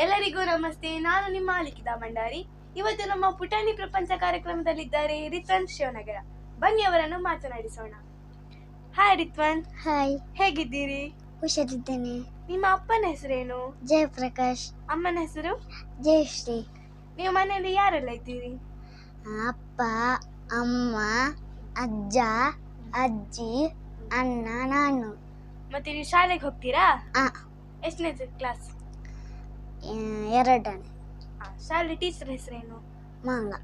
ಎಲ್ಲರಿಗೂ ನಮಸ್ತೆ. ನಾನು ನಿಮ್ಮ ಲಿಖಿತಾ ಭಂಡಾರಿ. ಇವತ್ತು ನಮ್ಮ ಪುಟಾಣಿ ಪ್ರಪಂಚ ಕಾರ್ಯಕ್ರಮದಲ್ಲಿದ್ದಾರೆ ರಿತ್ವನ್ ಶಿವನಗರ. ಬನ್ನಿ ಅವರನ್ನು ಮಾತನಾಡಿಸೋಣ. ಹಾಯ್ ರಿತ್ವನ್. ಹಾಯ್ ಹೇಗಿದ್ದೀರಿ? ಹುಷಾರಿದ್ದೇನೆ ನಿಮ್ಮ ಅಪ್ಪನ ಹೆಸರೇನು? ಜಯಪ್ರಕಾಶ್. ಅಮ್ಮನ ಹೆಸರು? ಜಯಶ್ರೀ ನೀವು ಮನೆಯಲ್ಲಿ ಯಾರೆಲ್ಲ ಇದ್ದೀರಿ? ಅಪ್ಪ ಅಮ್ಮ ಅಜ್ಜ ಅಜ್ಜಿ ಅಣ್ಣ ನಾನು. ಮತ್ತೆ ನೀವು ಶಾಲೆಗೆ ಹೋಗ್ತೀರಾ? ಆ, ಎಷ್ಟನೇ ಕ್ಲಾಸ್? ಎರಡನೇ. ಶಾಲೆ ಟೀಚರ್ ಹೆಸರೇನು? ಮಂಗ.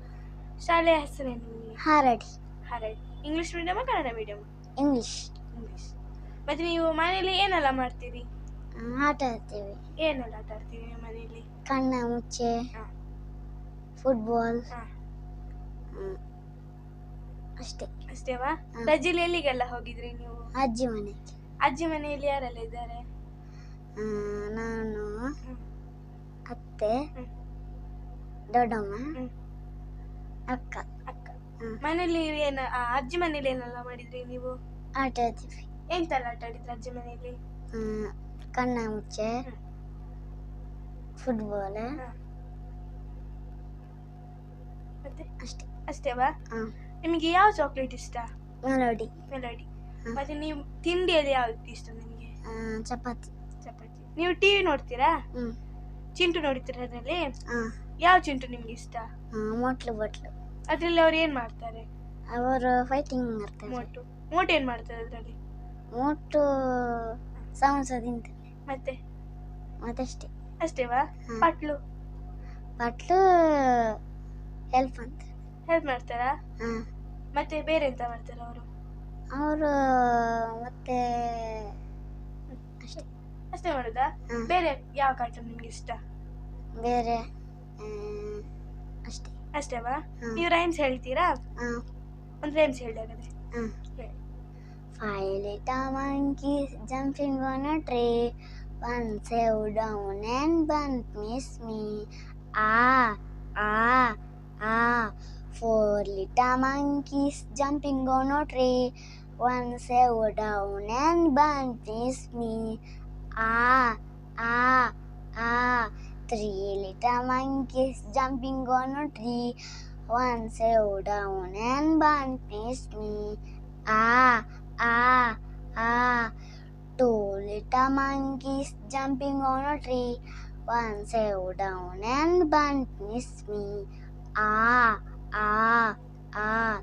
ಶಾಲೆ ಹೆಸರೇನು Haradi. Haradi. English medium Kannada medium English English ಮತ್ತೆ ನೀವು ಮನೆಯಲ್ಲಿ ಏನೆಲ್ಲ ಮಾಡ್ತೀರಿ? ಆಟ ಆಡ್ತೀವಿ. ಏನೆಲ್ಲ ಆಟ ಆಡ್ತೀವಿ ಮನೆಯಲ್ಲಿ? ಕಣ್ಣ ಮುಚ್ಚೆ ಹಾ. ಫುಟ್ಬಾಲ್ ಹಾ. ಹ್ಮ್. ಅಷ್ಟೇ. ಅಷ್ಟೇವಾ? ಹಾ. ರಜೆಲಿ ಎಲ್ಲಿಗೆಲ್ಲ ಹೋಗಿದ್ರಿ ನೀವು? ಅಜ್ಜಿ ಮನೆಗೆ. ಅಜ್ಜಿ ಮನೆಯಲ್ಲಿ ಯಾರೆಲ್ಲ ಇದ್ದಾರೆ? ಆ, ನಾನು ಹ್ಮ್. ಅತ್ತೆ ದೊಡ್ಡಮ್ಮ. ಅಕ್ಕ. ಅಕ್ಕ. ಮನೇಲಿ ಏನ ಆ, ಅಜ್ಜಿ ಮನೇಲಿ ಏನೆಲ್ಲ ಮಾಡಿದ್ರಿ ನೀವು? ಆಟ ಆಡ್ತೀವಿ ಎಂತೆಲ್ಲ ಆಟ ಆಡಿದ್ರಿ ಅಜ್ಜಿ ಮನೆಯಲ್ಲಿ ಆ, ಕಣ್ಣ ಮುಚ್ಚೆ. ಫುಟ್ಬಾಲ್. ಮತ್ತೆ? ಅಷ್ಟೇ. ಅಷ್ಟೇವಾ? ನಿಮಗೆ ಯಾವ ಚಾಕ್ಲೇಟ್ ಇಷ್ಟ? ಮೆಲೋಡಿ. ಮೆಲೋಡಿ. ಮತ್ತೆ ನೀವು ತಿಂಡಿಯಲ್ಲಿ ಯಾವ್ದು ಇಷ್ಟ ನಿಮಗೆ? ಚಪಾತಿ. ಚಪಾತಿ. ನೀವು ಟಿವಿ ನೋಡ್ತೀರಾ? ಚಿಂಟು ನೋಡಿದ್ರೆ ಅದರಲ್ಲಿ ಯಾವ ಚಿಂಟು ನಿಮ್ಗೆ ಇಷ್ಟ? ಮೋಟ್ಲು ಬಟ್ಲು ಅದ್ರಲ್ಲಿ ಅವ್ರು ಏನ್ ಮಾಡ್ತಾರೆ? ಅವರು ಫೈಟಿಂಗ್ ಮಾಡ್ತಾರೆ. ಮೋಟು ಮೋಟು ಏನ್ ಮಾಡ್ತಾರೆ ಅದ್ರಲ್ಲಿ? ಮೊಟ್ಟು ಸಾಂಸ ತಿಂತಾರೆ ಮತ್ತೆ? ಮತ್ತಷ್ಟೇ. ಅಷ್ಟೇವಾ? ಪಟ್ಲು? ಪಟ್ಲು ಹೆಲ್ಪ್ ಅಂತ. ಹೆಲ್ಪ್ ಮಾಡ್ತಾರಾ? ಹಾ. ಮತ್ತೆ ಬೇರೆ ಎಂತ ಮಾಡ್ತಾರೆ ಅವರು? ಅವರು ಮತ್ತೆ ಅಷ್ಟೇ ಮಾಡುದಾ ಹಾ. ಬೇರೆ ಯಾವ ಕಾರ್ಟೂನ್ ನಿಮ್ಗೆ ಇಷ್ಟ ಬೇರೆ ಆ, ಅಷ್ಟೇ ಅಷ್ಟೇವಾ ಹಾ. ನೀವು ರೈಮ್ಸ್ ಹೇಳ್ತೀರಾ ಆ, ಒಂದು ರೈಮ್ಸ್ ಹೇಳಿ ಹಾಗಾದ್ರೆ ಆ. ಹೇಳಿ Five little monkeys jumping on a tree. One fell down and one missed me. Ah, ah, ah. Four little monkeys jumping on a tree. One fell down and one missed me. Ah, ah, ah. Three little monkeys jumping on a tree. One fell down and one missed me. Ah, ah, ah. Two little monkeys jumping on a tree. One fell down and one missed me. Ah, ah, ah.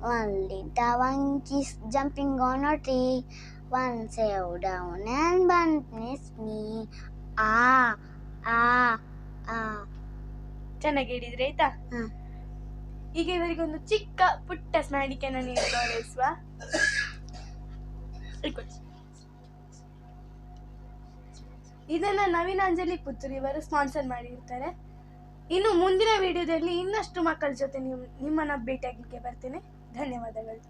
One little monkeys jumping on a tree. One save down and missed me. ಆ ah, ah. ಚೆನ್ನಾಗಿ ಹೇಳಿದ್ರೆ ಆಯ್ತಾ ಈಗ ಇವರಿಗೊಂದು ಚಿಕ್ಕ ಪುಟ್ಟ ಸ್ನಾಡಿಕೆನ ನೀವು ಗೌರವಿಸುವ. ಇದನ್ನ ನವೀನಾಂಜಲಿ ಪುತ್ತೂರು ಇವರು ಸ್ಪಾನ್ಸರ್ ಮಾಡಿರ್ತಾರೆ ಇನ್ನು ಮುಂದಿನ ವಿಡಿಯೋದಲ್ಲಿ ಇನ್ನಷ್ಟು ಮಕ್ಕಳ ಜೊತೆ ನೀವು ನಿಮ್ಮನ್ನ ಭೇಟಿಯಾಗಲಿಕ್ಕೆ ಬರ್ತೇನೆ ಧನ್ಯವಾದಗಳು